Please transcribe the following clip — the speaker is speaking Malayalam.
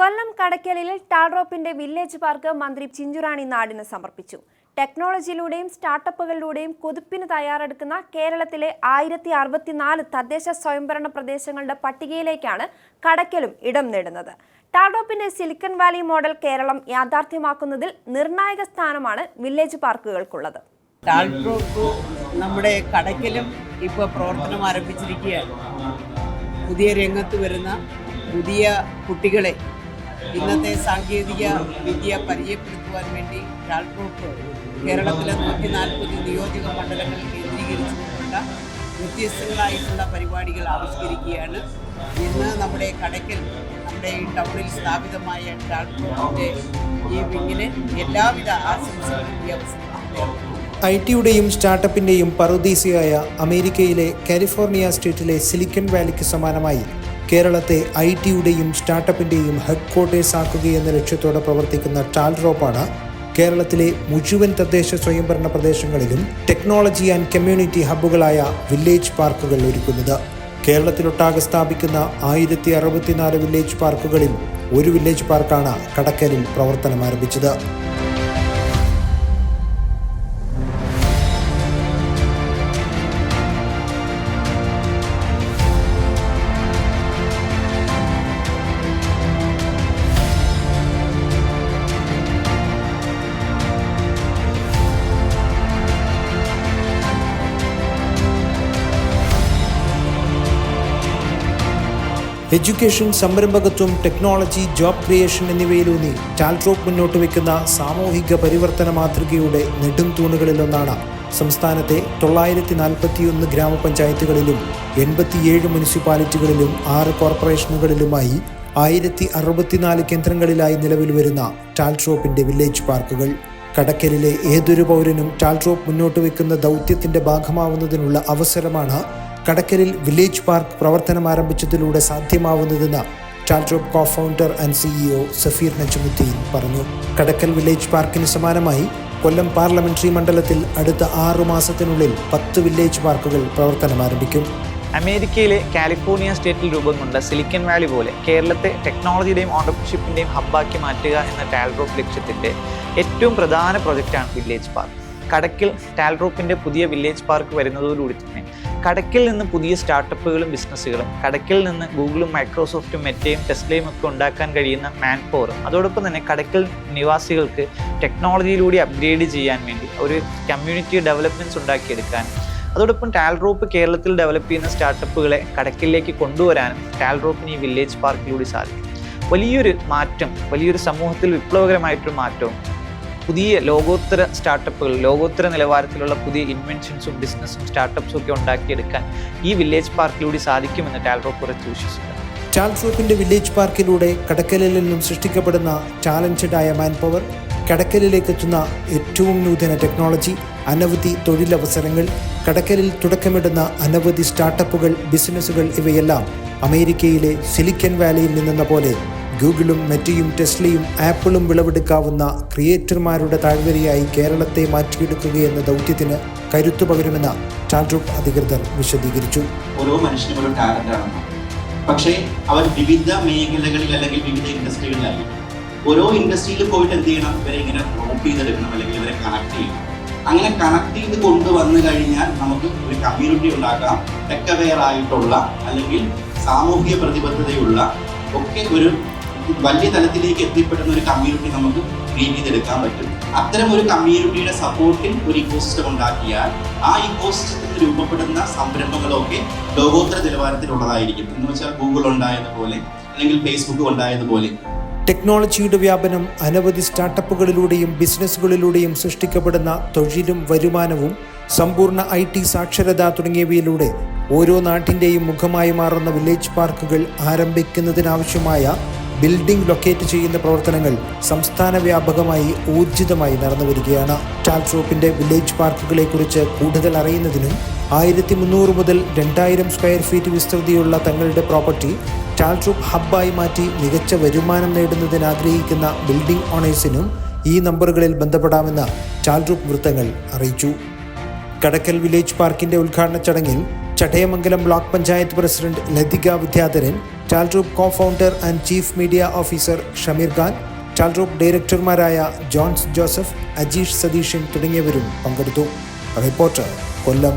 കൊല്ലം കടയ്ക്കലിൽ ടാൾറോപ്പിന്റെ വില്ലേജ് പാർക്ക് മന്ത്രി ചിഞ്ചുറാണി നാടിന് സമർപ്പിച്ചു. ടെക്നോളജിയിലൂടെയും സ്റ്റാർട്ടപ്പുകളിലൂടെയും കുതിപ്പിന് തയ്യാറെടുക്കുന്ന കേരളത്തിലെ ആയിരത്തി അറുപത്തിനാല് തദ്ദേശ സ്വയംഭരണ പ്രദേശങ്ങളുടെ പട്ടികയിലേക്കാണ് കടയ്ക്കലും ഇടം നേടുന്നത്. ടാൾറോപ്പിന്റെ സിലിക്കൺ വാലി മോഡൽ കേരളം യാഥാർത്ഥ്യമാക്കുന്നതിൽ നിർണായക സ്ഥാനമാണ് വില്ലേജ് പാർക്കുകൾക്കുള്ളത്. നമ്മുടെ കടയ്ക്കലും ഇപ്പോൾ പ്രവർത്തനം ആരംഭിച്ചിരിക്കുകയാണ്. പുതിയ രംഗത്ത് വരുന്ന പുതിയ കുട്ടികളെ ഇന്നത്തെ സാങ്കേതിക വിദ്യ പരിചയപ്പെടുത്തുവാൻ വേണ്ടി ടാൾട്രോപ്പ് കേരളത്തിലെ നൂറ്റി നാൽപ്പത് നിയോജക മണ്ഡലങ്ങൾ കേന്ദ്രീകരിച്ചുകൊണ്ടുള്ള വ്യത്യസ്തങ്ങളായിട്ടുള്ള പരിപാടികൾ ആവിഷ്കരിക്കുകയാണ്. ഇന്ന് നമ്മുടെ കടയ്ക്കൽ നമ്മുടെ ഈ ടൗണിൽ സ്ഥാപിതമായ ടാൾട്രോപ്പിന്റെ ഈ വിങ്ങിന് എല്ലാവിധ ആശംസകളും ഈ അവസരത്തിൽ ഐ ടിയുടെയും സ്റ്റാർട്ടപ്പിന്റെയും പറുദീസയായ അമേരിക്കയിലെ കാലിഫോർണിയ സ്റ്റേറ്റിലെ സിലിക്കൺ വാലിക്ക് സമാനമായി കേരളത്തെ ഐ ടിയുടെയും സ്റ്റാർട്ടപ്പിന്റെയും ഹെഡ്ക്വാർട്ടേഴ്സ് ആക്കുകയെന്ന ലക്ഷ്യത്തോടെ പ്രവർത്തിക്കുന്ന ടാൽറോപ്പാണ് കേരളത്തിലെ മുഴുവൻ തദ്ദേശ സ്വയംഭരണ പ്രദേശങ്ങളിലും ടെക്നോളജി ആൻഡ് കമ്മ്യൂണിറ്റി ഹബ്ബുകളായ വില്ലേജ് പാർക്കുകൾ ഒരുക്കുന്നത്. കേരളത്തിലൊട്ടാകെ സ്ഥാപിക്കുന്ന ആയിരത്തി അറുപത്തിനാല് വില്ലേജ് പാർക്കുകളിൽ ഒരു വില്ലേജ് പാർക്കാണ് കടക്കലിൽ പ്രവർത്തനം ആരംഭിച്ചത് എഡ്യൂക്കേഷൻ സംരംഭകത്വം ടെക്നോളജി ജോബ് ക്രിയേഷൻ എന്നിവയിലൂന്നി ടാൽട്രോപ്പ് മുന്നോട്ട് വയ്ക്കുന്ന സാമൂഹിക പരിവർത്തന മാതൃകയുടെ നെടും തൂണുകളിലൊന്നാണ് സംസ്ഥാനത്തെ തൊള്ളായിരത്തി നാൽപ്പത്തിയൊന്ന് ഗ്രാമപഞ്ചായത്തുകളിലും എൺപത്തിയേഴ് മുനിസിപ്പാലിറ്റികളിലും ആറ് കോർപ്പറേഷനുകളിലുമായി ആയിരത്തി അറുപത്തിനാല് കേന്ദ്രങ്ങളിലായി നിലവിൽ വരുന്ന ടാൽട്രോപ്പിന്റെ വില്ലേജ് പാർക്കുകൾ. കടക്കലിലെ ഏതൊരു പൗരനും ടാൽട്രോപ്പ് മുന്നോട്ട് വയ്ക്കുന്ന ദൗത്യത്തിന്റെ ഭാഗമാവുന്നതിനുള്ള അവസരമാണ് കടക്കലിൽ വില്ലേജ് പാർക്ക് പ്രവർത്തനം ആരംഭിച്ചതിലൂടെ സാധ്യമാവുന്നതെന്ന് Talrop co founder and CEO Safeer Najmuddeen പറഞ്ഞു. കടക്കൽ വില്ലേജ് പാർക്കിന് സമാനമായി കൊല്ലം പാർലമെന്ററി മണ്ഡലത്തിൽ അടുത്ത ആറു മാസത്തിനുള്ളിൽ പത്ത് വില്ലേജ് പാർക്കുകൾ പ്രവർത്തനം ആരംഭിക്കും. അമേരിക്കയിലെ കാലിഫോർണിയ സ്റ്റേറ്റിൽ രൂപം കൊണ്ട സിലിക്കൻ വാലി പോലെ കേരളത്തെ ടെക്നോളജിയുടെയും ഓണ്ടർഷിപ്പിന്റെയും ഹബ്ബാക്കി മാറ്റുക എന്ന ടാൽറോപ്പ് ലക്ഷ്യത്തിന്റെ ഏറ്റവും പ്രധാന പ്രൊജക്റ്റാണ് വില്ലേജ് പാർക്ക്. കടക്കിൽ സ്റ്റാൽറൂപ്പിന്റെ പുതിയ വില്ലേജ് പാർക്ക് വരുന്നതോടുകൂടി തന്നെ. കടക്കിൽ നിന്ന് പുതിയ സ്റ്റാർട്ടപ്പുകളും ബിസിനസ്സുകളും കടക്കിൽ നിന്ന് ഗൂഗിളും മൈക്രോസോഫ്റ്റും മെറ്റയും ടെസ്ലയും ഒക്കെ ഉണ്ടാക്കാൻ കഴിയുന്ന മാൻ പവറും അതോടൊപ്പം തന്നെ കടക്കിൽ നിവാസികൾക്ക് ടെക്നോളജിയിലൂടെ അപ്ഗ്രേഡ് ചെയ്യാൻ വേണ്ടി ഒരു കമ്മ്യൂണിറ്റി ഡെവലപ്മെന്റ്സ് ഉണ്ടാക്കിയെടുക്കാൻ. അതോടൊപ്പം ടാൽറോപ്പ് കേരളത്തിൽ ഡെവലപ്പ് ചെയ്യുന്ന സ്റ്റാർട്ടപ്പുകളെ കടക്കിലേക്ക് കൊണ്ടുവരാനും ടാൽറോപ്പിന് ഈ വില്ലേജ് പാർക്കിലൂടെ സാധിക്കും. വലിയൊരു മാറ്റം വലിയൊരു സമൂഹത്തിൽ വിപ്ലവകരമായിട്ടൊരു മാറ്റവും പുതിയ ലോകോത്തര സ്റ്റാർട്ടപ്പുകൾ ലോകോത്തര നിലവാരത്തിലുള്ള പുതിയ ഇൻവെൻഷൻസും ബിസിനസ്സും സ്റ്റാർട്ടപ്സും ഒക്കെ ഉണ്ടാക്കിയെടുക്കാൻ ഈ വില്ലേജ് പാർക്കിലൂടെ സാധിക്കുമെന്ന് ടാൽറോപ്പ് ഉറച്ചു വിശ്വസിക്കുന്നു ടാൽട്രോപ്പിന്റെ വില്ലേജ് പാർക്കിലൂടെ കടക്കലിൽ നിന്നും സൃഷ്ടിക്കപ്പെടുന്ന ആയ മാൻ പവർ കടക്കലിലേക്ക് എത്തുന്ന ഏറ്റവും നൂതന ടെക്നോളജി അനവധി തൊഴിലവസരങ്ങൾ കടക്കലിൽ തുടക്കമിടുന്ന അനവധി സ്റ്റാർട്ടപ്പുകൾ ബിസിനസ്സുകൾ ഇവയെല്ലാം അമേരിക്കയിലെ സിലിക്കൻ വാലിയിൽ നിന്നെന്ന പോലെ ഗൂഗിളും മെറ്റയും ടെസ്ലയും ആപ്പിളും വിളവെടുക്കാവുന്ന ക്രിയേറ്റർമാരുടെ താഴ്വരയായി കേരളത്തെ മാറ്റിയെടുക്കുകയെന്ന ദൗത്യത്തിന് കരുത്തു പകരുമെന്ന് ടാൻഡ്രൂപ്പ് അധികൃതർ വിശദീകരിച്ചു. ഓരോ മനുഷ്യനും ഒരു ടാലന്റാണ് പക്ഷേ അവർ വിവിധ മേഖലകളിൽ അല്ലെങ്കിൽ വിവിധ ഇൻഡസ്ട്രികളിലായി ഓരോ ഇൻഡസ്ട്രിയിൽ പോയിട്ട് എന്ത് ചെയ്യണം? ഇവരെ ഇങ്ങനെ റോപ്പ് ചെയ്തെടുക്കണം അല്ലെങ്കിൽ ഇവരെ കണക്ട് ചെയ്യണം. അങ്ങനെ കണക്ട് ചെയ്ത് കൊണ്ടുവന്നു കഴിഞ്ഞാൽ നമുക്ക് ഒരു കമ്മ്യൂണിറ്റി ഉണ്ടാക്കാം. ടെക്കവെയർ ആയിട്ടുള്ള അല്ലെങ്കിൽ സാമൂഹിക പ്രതിബദ്ധതയുള്ള ഒക്കെ ഒരു വലിയ തലത്തിലേക്ക് എത്തിപ്പെടുന്ന ഒരു കമ്മ്യൂണിറ്റി നമുക്ക് ക്രിയേറ്റ് ചെയ്തെടുക്കാൻ പറ്റും. അത്തരം ഒരു കമ്മ്യൂണിറ്റിയുടെ സപ്പോർട്ടിൽ ഒരു ഇക്കോസിസ്റ്റം ഉണ്ടാക്കിയാൽ ആ ഇക്കോസിസ്റ്റത്തിൽ രൂപപ്പെടുന്ന സംരംഭങ്ങളൊക്കെ ലോകോത്തര നിലവാരത്തിലുള്ളതായിരിക്കും എന്ന് വെച്ചാൽ ഗൂഗിൾ ഉണ്ടായതുപോലെ അല്ലെങ്കിൽ ഫേസ്ബുക്ക് ഉണ്ടായതുപോലെ. ടെക്നോളജിയുടെ വ്യാപനം അനവധി സ്റ്റാർട്ടപ്പുകളിലൂടെയും ബിസിനസ്സുകളിലൂടെയും സൃഷ്ടിക്കപ്പെടുന്ന തൊഴിലും വരുമാനവും സമ്പൂർണ ഐ ടി സാക്ഷരത തുടങ്ങിയവയിലൂടെ ഓരോ നാട്ടിന്റെയും മുഖമായി മാറുന്ന വില്ലേജ് പാർക്കുകൾ ആരംഭിക്കുന്നതിനാവശ്യമായ ബിൽഡിംഗ് ലൊക്കേറ്റ് ചെയ്യുന്ന പ്രവർത്തനങ്ങൾ സംസ്ഥാന വ്യാപകമായി ഊർജിതമായി നടന്നു വരികയാണ്. ടാൽട്രോപ്പിന്റെ വില്ലേജ് പാർക്കുകളെക്കുറിച്ച് കൂടുതൽ അറിയുന്നതിനും ആയിരത്തി മുന്നൂറ് മുതൽ രണ്ടായിരം സ്ക്വയർ ഫീറ്റ് വിസ്തൃതിയുള്ള തങ്ങളുടെ പ്രോപ്പർട്ടി ടാൽട്രൂപ്പ് ഹബ്ബായി മാറ്റി മികച്ച വരുമാനം നേടുന്നതിന് ആഗ്രഹിക്കുന്ന ബിൽഡിംഗ് ഓണേഴ്സിനും ഈ നമ്പറുകളിൽ ബന്ധപ്പെടാമെന്ന് ടാൽട്രൂപ്പ് വൃത്തങ്ങൾ അറിയിച്ചു. കടക്കൽ വില്ലേജ് പാർക്കിന്റെ ഉദ്ഘാടന ചടങ്ങിൽ Chadayamangalam block panchayat president Lathika Vidyadharan Talrop co founder and chief media officer Shameer Khan Talrop ഡയറക്ടർമാരായ John's Joseph Ajeesh Satheeshan തുടങ്ങിയവരും പങ്കെടുത്തു. റിപ്പോർട്ടർ കൊല്ലം.